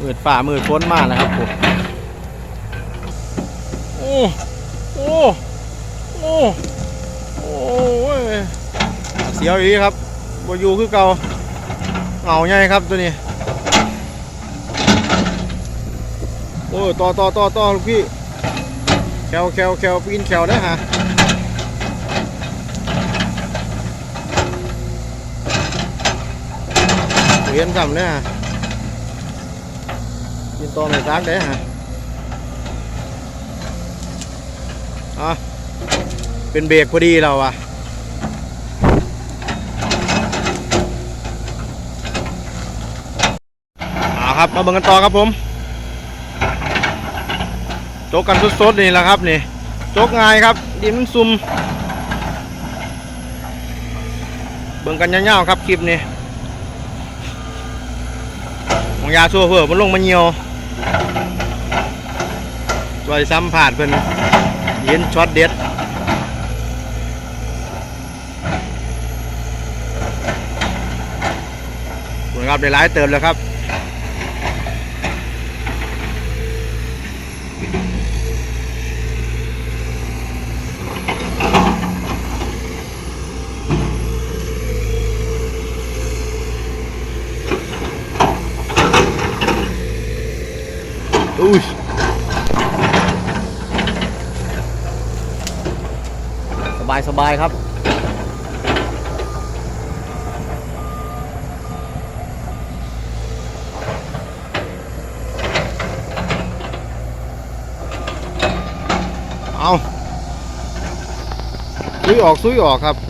มืดฝ่ามืดฝนมากนะครับผมโอ้โอ้โอ้โอ้เสียวอีกครับบอยู่คือเก่าเหงาใหญ่ครับตัวนี้โอ้ต่อต่อต่อต่อลูกพี่แควแควแควปีนแควได้ฮะเห็นซ้ำเลยฮะกิน ต่อไม่ซักได้ฮะอะเป็นเบรกพอดีเราอะอาครับมาเบิ่งกันต่อครับผมโจกกันสดๆนี่แหละครับนี่โจกง่ายครับดินมันซุ่มเบิ่งกันยาวๆครับคลิปนี้ของยาซัวเพื่อมันลงมาเหี่ยว จอยซ้ำผ่านเพิ่นเย็นช็อตเด็ดคุณครับได้หลายเติมแล้วครับอุ้ยสบายสบายครับเอาซุยออกซุยออกครับ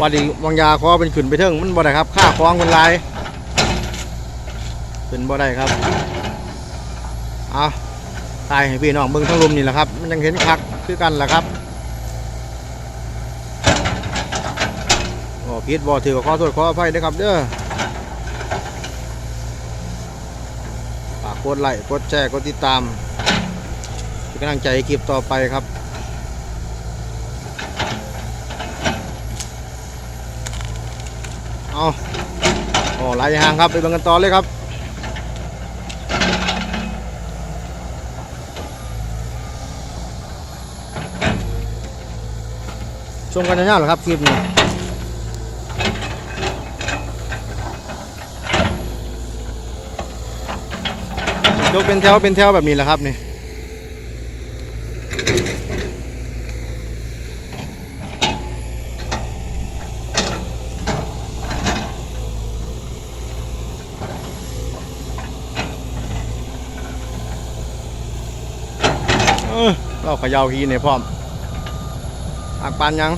วันนี้วางยาคอเป็นขึ้นไปเทิงมันบ่ได้ครับค่าคล้องคนลายเป็นบ่ได้ครับเอาตายให้พี่น้องเบิ่งทั้งลมนี่แหละครับ มันยังเห็นคักคือกันแหละครับบ่ผิดบ่ถือก็ขอโทษขออภัยด้วยครับเด้อฝากกดไลค์กดแชร์กดติดตามเป็นกำลังใจให้คลิปต่อไปครับ เอาโอ้ไหลห่างครับไปเบิ่งกันต่อเลยครับชมกันยาวๆเหรอครับคลิปนี้ยกเป็นแถวเป็นแถวแบบนี้แหละครับนี่เออเราเข ยาวฮีเนี่ยพร้อมอักปานยัง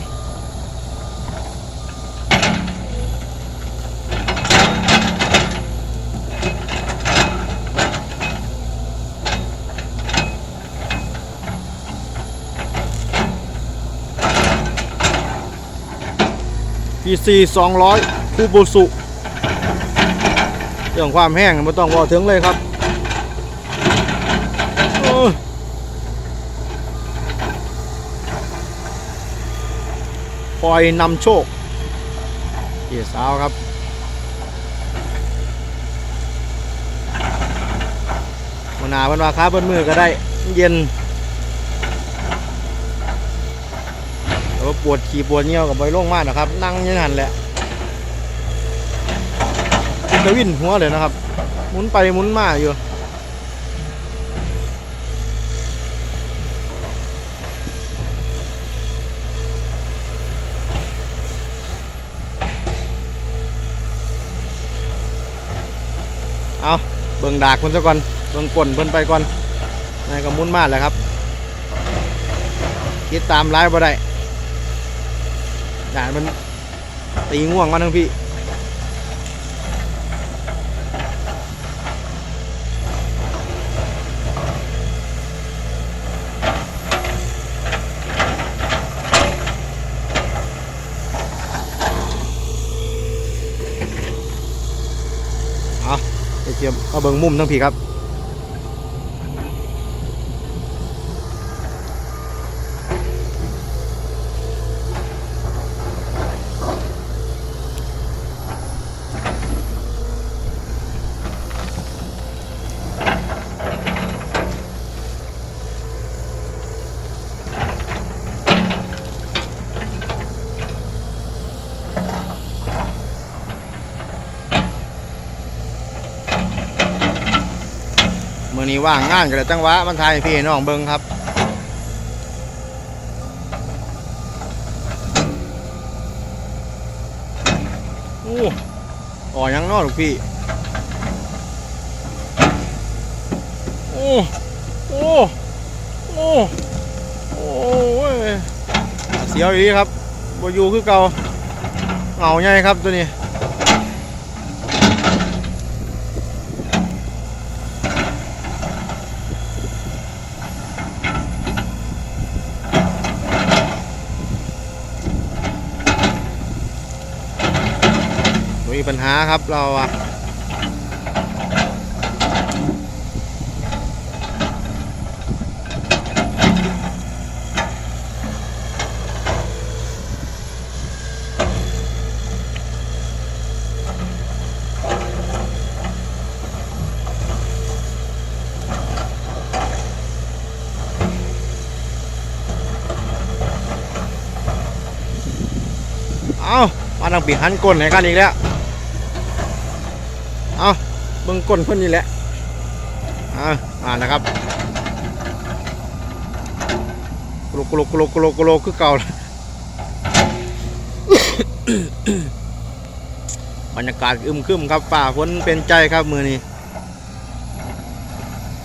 PC 200คูบูสุเรื่องความแห้งไม่ต้องบอกถึงเลยครับโอ้ย ปล่อยนำโชคเกียสาวครับมหนาวันว่าค้าเบิ้นมือก็ได้เย็นแต่ว่าปวดขี่ปวดเงี้ยวกับใบล่งมากนะครับ นั่งยังหันแหละกระวินหัวเลยนะครับ หมุนไปหมุนมาอยู่ เอาเบิ่งดากคนซะก่อนเบิ่งก่นเพิ่นไปก่อนนายก็มุนมาแล้วครับคิดตามไลฟ์บ่ได้ด่านมันตีง่วงมาทั้งพี่เอา เอาไป เทียมเอาเบิ่งมุมทั้งพี่ครับ นี้ว่างงานกันเลยจังหวะมันทายพี่น้องเบิ่งครับโอ้อ๋อยังนอลูกพี่โอ้โอ้โอ้โอ้เสียวอีกครับบอยู่คือเก่าเหงาใหญ่ครับตัวนี้ มีปัญหาครับเราอะเอามาทางปีหันก้นให้กันอีกแล้ว เอาเบิ่งก้นเพิ่นนี่แหละอ่าอ่านะครับกโลกโลกลกโลกลกคือเก่าบรรยากาศอึมครึมครับฝ่าฝนเป็นใจครับมือนี้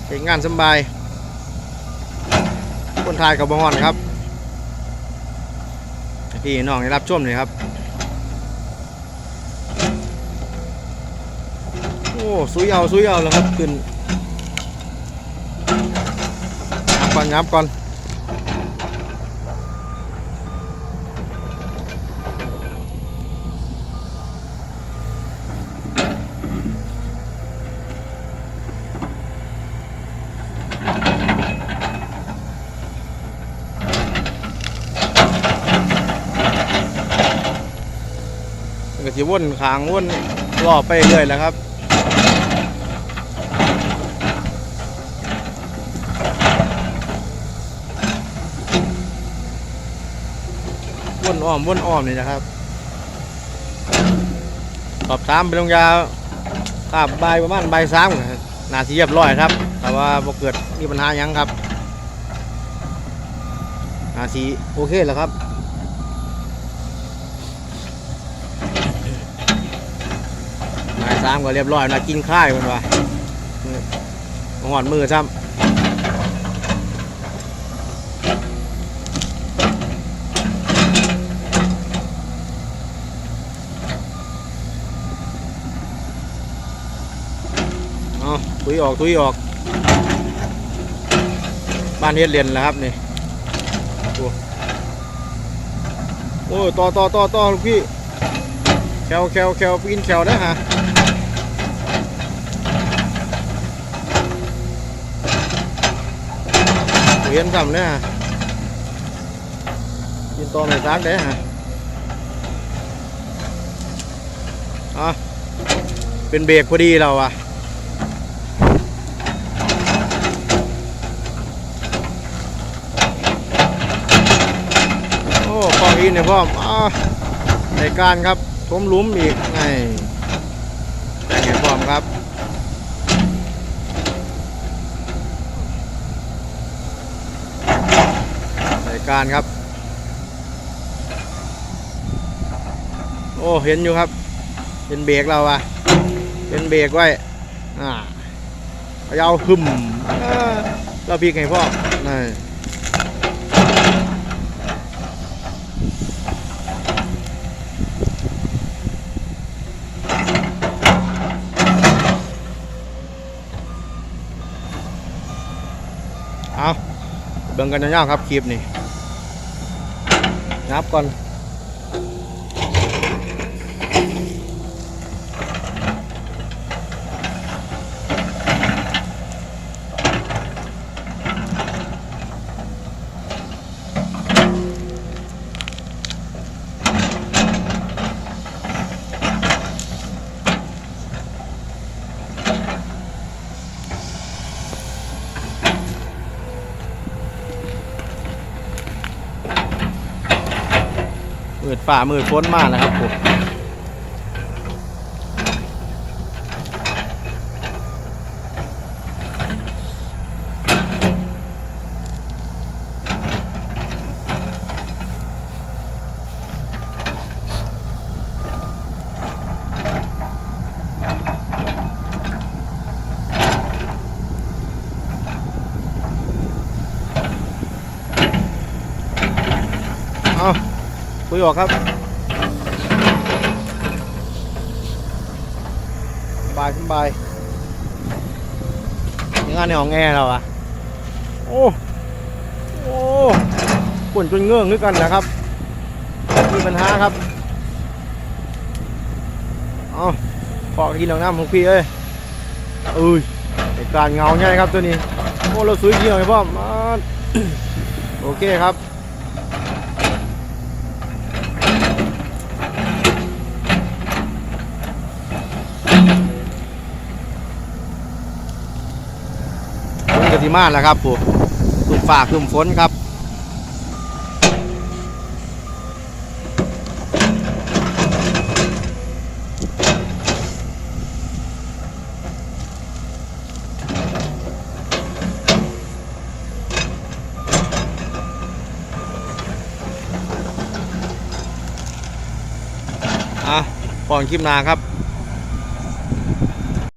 เห็นงานสบายคนไทยกับบฮอนครับพี่น้องได้รับชมเลยครับ อ้ซุยเอาซุยเอาแล้วครับขึ้นยับก่อนยับก่อนก็สิวนขางวนรอบไปเรื่อยแล้วครับ วนอ้อมวนอ้อมนี่นะครับ สอบถามไปลงยาครับใบประมาณใบสามครับนาทีเรียบร้อยครับ แต่ว่าบ่เกิดมีปัญหายังครับนาทีโอเคแล้วครับใบายสามก็เรียบร้อยนะกินข้ายมันว่าหอนมือซ้ำ เอาตุยออกตุยออก บ้านเฮ็ดเรียนแล้วครับนี่โอ้โอ้ต่อต่อต่อต่อลูกพี่แควแควแควปีนแควนะฮะเรียนทำเนี่ยฮะยินต่อไม่ซักเด้ฮะอะเป็นเบรกพอดีเราอะ โอ้พออีกเนี่ยพ่อมอ่าในการครับทมลุมอีกไงไงพ่อมครับในการครับ โอ้เห็นอยู่ครับ เป็นเบรกเราอะเป็นเบรกไว้อ่าเอาหึมเราพีกไงพ่อนี่ เอา เบิ่งกันยาวๆครับคลิปนี่นับก่อน ด ฝ่ามืดฝนมากนะครับผมเอา คุยออกครับบายสบายยังงานในห้องแอร์เราอะโอ้โอ้ปุ่นจนเงื่องนึกกันนะครับมีปัญหาครับเอาพอกินดอกน้ำของพี่เอ้ยเอ้ยเหตุการณ์เงาใหญ่ครับตัวนี้โอ้เราสวยจริงเลยพ่อมาโอเคครับ ฝนกติมาแล้วครับผู้ตุกฝ่าคืมฝนครับอะก่อนคลิปนาครับ